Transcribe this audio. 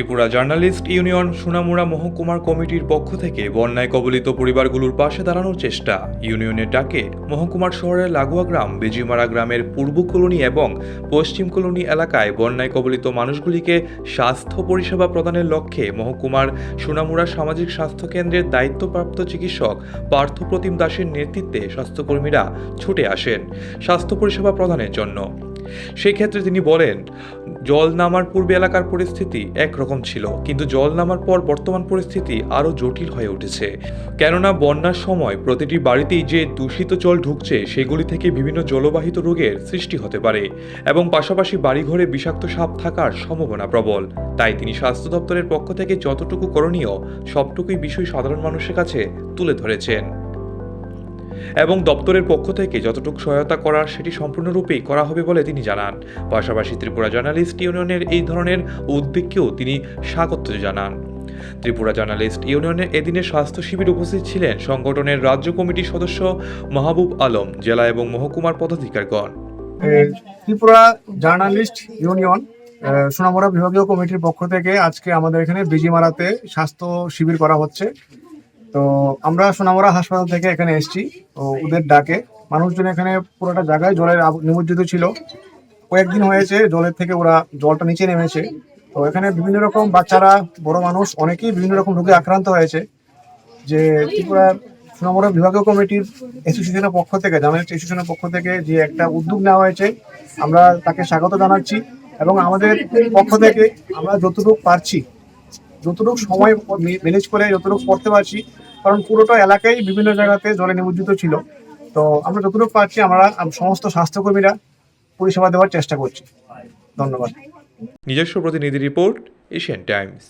Tripura journalist union Sonamura মহকুমার কমিটির পক্ষ থেকে বন্যায় কবলিত পরিবারগুলোর পাশে দাঁড়ানোর চেষ্টা। ইউনিয়নের ডাকে মহকুমার শহরের লাগোয়া গ্রাম, বেজিমারা গ্রামের পূর্ব কলোনি এবং পশ্চিম কলোনি এলাকায় বন্যায় কবলিত মানুষগুলিকে স্বাস্থ্য পরিষেবা প্রদানের লক্ষ্যে মহকুমার সোনামুড়া সামাজিক স্বাস্থ্য কেন্দ্রের দায়িত্বপ্রাপ্ত চিকিৎসক পার্থপ্রতিম দাসের নেতৃত্বে স্বাস্থ্যকর্মীরা ছুটে আসেন স্বাস্থ্য পরিষেবা প্রদানের জন্য। সেই ক্ষেত্রে তিনি বলেন, জল নামার পূর্বে এলাকার পরিস্থিতি একরকম ছিল, কিন্তু জল নামার পর বর্তমান পরিস্থিতি আরও জটিল হয়ে উঠেছে। কেননা বন্যার সময় প্রতিটি বাড়িতেই যে দূষিত জল ঢুকছে, সেগুলি থেকে বিভিন্ন জলবাহিত রোগের সৃষ্টি হতে পারে এবং পাশাপাশি বাড়িঘরে বিষাক্ত সাপ থাকার সম্ভাবনা প্রবল। তাই তিনি স্বাস্থ্য দপ্তরের পক্ষ থেকে যতটুকু করণীয়, সবটুকুই বিষয় সাধারণ মানুষের কাছে তুলে ধরেছেন। এবং দপ্তরের পক্ষ থেকে যতটুকু সহায়তা করার সেটি সম্পূর্ণরূপেই করা হবে বলে তিনি জানান। পাশাপাশি ত্রিপুরা জার্নালিস্ট ইউনিয়নের এই ধরনের উদ্যোগকেও তিনি স্বাগত জানান। ত্রিপুরা জার্নালিস্ট ইউনিয়নের এদিনের স্বাস্থ্য শিবির উপস্থিত ছিলেন সংগঠনের রাজ্য কমিটির সদস্য মাহবুব আলম জেলা এবং মহকুমার পদাধিকারগণ। ত্রিপুরা জার্নালিস্ট ইউনিয়ন এ, সোনামুড়া বিভাগীয় কমিটির পক্ষ থেকে আজকে আমাদের এখানে বিজিমারাতে স্বাস্থ্য শিবির করা হচ্ছে। তো আমরা সোনামুড়া হাসপাতাল থেকে এখানে এসেছি। তো ওদের ডাকে। মানুষজন এখানে পুরোটা জায়গায় জলের নিমজ্জিত ছিল। কয়েকদিন হয়েছে জলের থেকে ওরা জলটা নিচে নেমেছে। তো এখানে বিভিন্ন রকম বাচ্চারা, বড় মানুষ অনেকেই বিভিন্ন রকম রোগে আক্রান্ত হয়েছে। যে ত্রিপুরা সোনামুড়া বিভাগীয় কমিটির অ্যাসোসিয়েশনের পক্ষ থেকে জার্নালিস্ট অ্যাসোসিয়েশনের পক্ষ থেকে যে একটা উদ্যোগ নেওয়া হয়েছে, আমরা তাকে স্বাগত জানাচ্ছি। এবং আমাদের পক্ষ থেকে আমরা যতটুকু পারছি যতটুকু সময় ম্যানেজ করে যতটুকু পড়তে পারছি, কারণ পুরোটা এলাকায় বিভিন্ন জায়গাতে জলে নিমজ্জিত ছিল। তো আমরা যতটুকু পারছি, আমরা সমস্ত স্বাস্থ্যকর্মীরা পরিষেবা দেওয়ার চেষ্টা করছি। ধন্যবাদ। নিজস্ব প্রতিনিধি রিপোর্ট, এশিয়ান টাইমস।